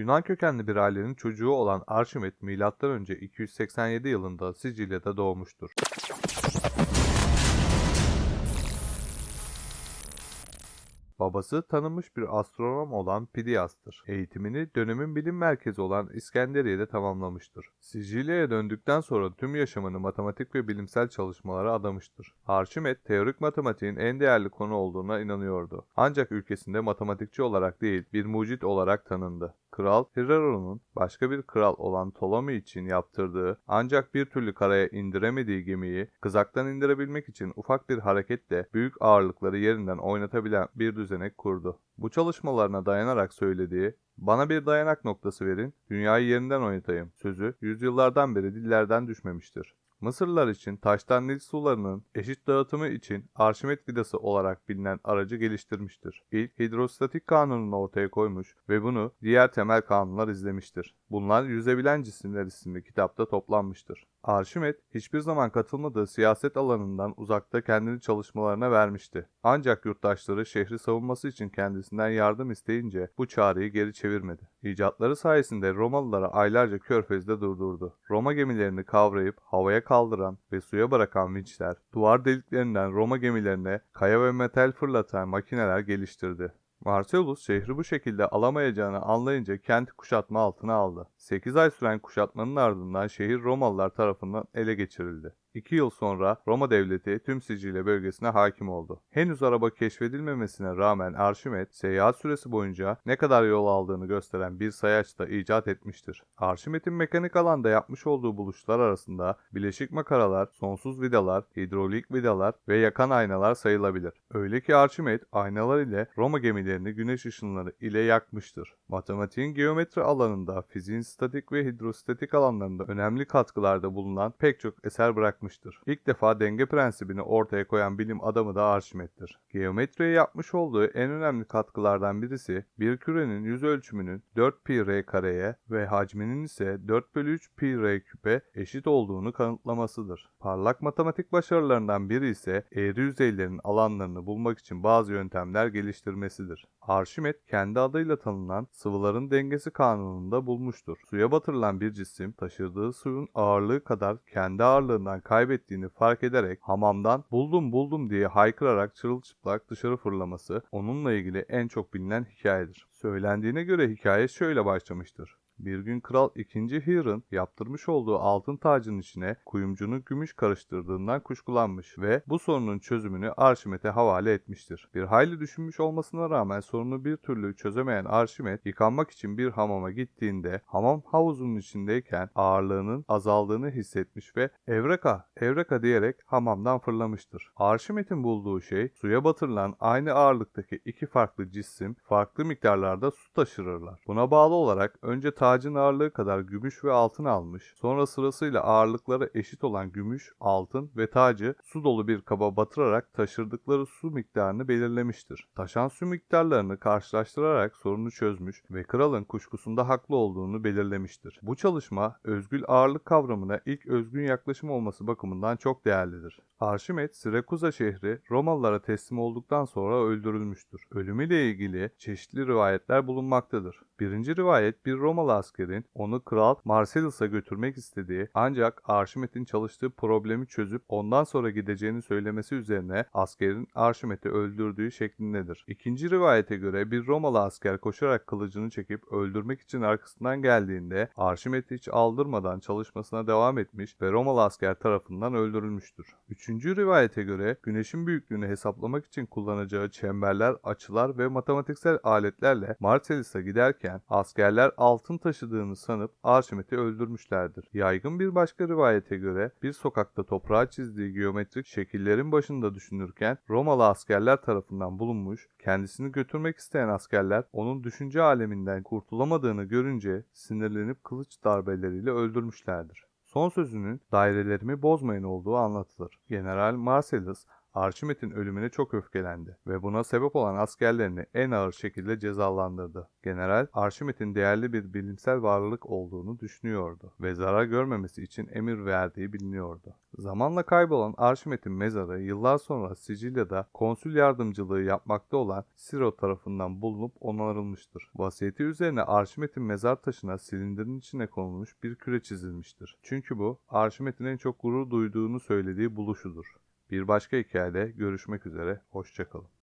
Yunan kökenli bir ailenin çocuğu olan Arşimet M.Ö. 287 yılında Sicilya'da doğmuştur. Babası tanınmış bir astronom olan Pidias'tır. Eğitimini dönemin bilim merkezi olan İskenderiye'de tamamlamıştır. Sicilya'ya döndükten sonra tüm yaşamını matematik ve bilimsel çalışmalara adamıştır. Arşimet, teorik matematiğin en değerli konu olduğuna inanıyordu. Ancak ülkesinde matematikçi olarak değil, bir mucit olarak tanındı. Kral Hieraron'un başka bir kral olan Ptolemy için yaptırdığı ancak bir türlü karaya indiremediği gemiyi kızaktan indirebilmek için ufak bir hareketle büyük ağırlıkları yerinden oynatabilen bir düzenek kurdu. Bu çalışmalarına dayanarak söylediği bana bir dayanak noktası verin, dünyayı yerinden oynatayım sözü yüzyıllardan beri dillerden düşmemiştir. Mısırlılar için taştan Nil sularının eşit dağıtımı için Arşimet vidası olarak bilinen aracı geliştirmiştir. İlk hidrostatik kanununu ortaya koymuş ve bunu diğer temel kanunlar izlemiştir. Bunlar Yüzebilen Cisimler isimli kitapta toplanmıştır. Arşimet hiçbir zaman katılmadığı siyaset alanından uzakta kendini çalışmalarına vermişti. Ancak yurttaşları şehri savunması için kendisinden yardım isteyince bu çağrıyı geri çevirmedi. İcatları sayesinde Romalılara aylarca körfezde durdurdu. Roma gemilerini kavrayıp havaya kaldıran ve suya bırakan vinçler, duvar deliklerinden Roma gemilerine kaya ve metal fırlatan makineler geliştirdi. Marcellus şehri bu şekilde alamayacağını anlayınca kenti kuşatma altına aldı. 8 ay süren kuşatmanın ardından şehir Romalılar tarafından ele geçirildi. 2 yıl sonra Roma devleti tüm Sicilya bölgesine hakim oldu. Henüz araba keşfedilmemesine rağmen Arşimet seyahat süresi boyunca ne kadar yol aldığını gösteren bir sayaç da icat etmiştir. Arşimet'in mekanik alanda yapmış olduğu buluşlar arasında bileşik makaralar, sonsuz vidalar, hidrolik vidalar ve yakan aynalar sayılabilir. Öyle ki Arşimet aynalar ile Roma gemilerini güneş ışınları ile yakmıştır. Matematiğin geometri alanında, fiziğin statik ve hidrostatik alanlarında önemli katkılarda bulunan pek çok eser bırakmıştır. İlk defa denge prensibini ortaya koyan bilim adamı da Arşimet'tir. Geometriye yapmış olduğu en önemli katkılardan birisi bir kürenin yüz ölçümünün 4 pi r kareye ve hacminin ise 4 bölü 3 pi r küpe eşit olduğunu kanıtlamasıdır. Parlak matematik başarılarından biri ise eğri yüzeylerin alanlarını bulmak için bazı yöntemler geliştirmesidir. Arşimet kendi adıyla tanınan sıvıların dengesi kanununda bulmuştur. Suya batırılan bir cisim taşıdığı suyun ağırlığı kadar kendi ağırlığından kaybettiğini fark ederek hamamdan buldum buldum diye haykırarak çırılçıplak dışarı fırlaması onunla ilgili en çok bilinen hikayedir. Söylendiğine göre hikaye şöyle başlamıştır. Bir gün kral 2. Hiran yaptırmış olduğu altın tacın içine kuyumcunun gümüş karıştırdığından kuşkulanmış ve bu sorunun çözümünü Arşimet'e havale etmiştir. Bir hayli düşünmüş olmasına rağmen sorunu bir türlü çözemeyen Arşimet yıkanmak için bir hamama gittiğinde hamam havuzunun içindeyken ağırlığının azaldığını hissetmiş ve evreka evreka diyerek hamamdan fırlamıştır. Arşimet'in bulduğu şey suya batırılan aynı ağırlıktaki iki farklı cisim farklı miktarlarda su taşırırlar. Buna bağlı olarak önce tacın ağırlığı kadar gümüş ve altın almış. Sonra sırasıyla ağırlıkları eşit olan gümüş, altın ve tacı su dolu bir kaba batırarak taşırdıkları su miktarını belirlemiştir. Taşan su miktarlarını karşılaştırarak sorunu çözmüş ve kralın kuşkusunda haklı olduğunu belirlemiştir. Bu çalışma özgül ağırlık kavramına ilk özgün yaklaşım olması bakımından çok değerlidir. Arşimet, Sirakuza şehri Romalılara teslim olduktan sonra öldürülmüştür. Ölümüyle ilgili çeşitli rivayetler bulunmaktadır. Birinci rivayet bir Romalı askerin onu Kral Marcellus'a götürmek istediği ancak Arşimet'in çalıştığı problemi çözüp ondan sonra gideceğini söylemesi üzerine askerin Arşimet'i öldürdüğü şeklindedir. İkinci rivayete göre bir Romalı asker koşarak kılıcını çekip öldürmek için arkasından geldiğinde Arşimet hiç aldırmadan çalışmasına devam etmiş ve Romalı asker tarafından öldürülmüştür. Üçüncü rivayete göre güneşin büyüklüğünü hesaplamak için kullanacağı çemberler, açılar ve matematiksel aletlerle Marcellus'a giderken askerler altın taşıdığını sanıp Arşimet'i öldürmüşlerdir. Yaygın bir başka rivayete göre bir sokakta toprağa çizdiği geometrik şekillerin başında düşünürken Romalı askerler tarafından bulunmuş, kendisini götürmek isteyen askerler onun düşünce aleminden kurtulamadığını görünce sinirlenip kılıç darbeleriyle öldürmüşlerdir. Son sözünün dairelerimi bozmayın olduğu anlatılır. General Marcellus Arşimet'in ölümüne çok öfkelendi ve buna sebep olan askerlerini en ağır şekilde cezalandırdı. General, Arşimet'in değerli bir bilimsel varlık olduğunu düşünüyordu ve zarar görmemesi için emir verdiği biliniyordu. Zamanla kaybolan Arşimet'in mezarı yıllar sonra Sicilya'da konsül yardımcılığı yapmakta olan Siro tarafından bulunup onarılmıştır. Vasiyeti üzerine Arşimet'in mezar taşına silindirin içine konulmuş bir küre çizilmiştir. Çünkü bu Arşimet'in en çok gurur duyduğunu söylediği buluşudur. Bir başka hikayede görüşmek üzere, hoşçakalın.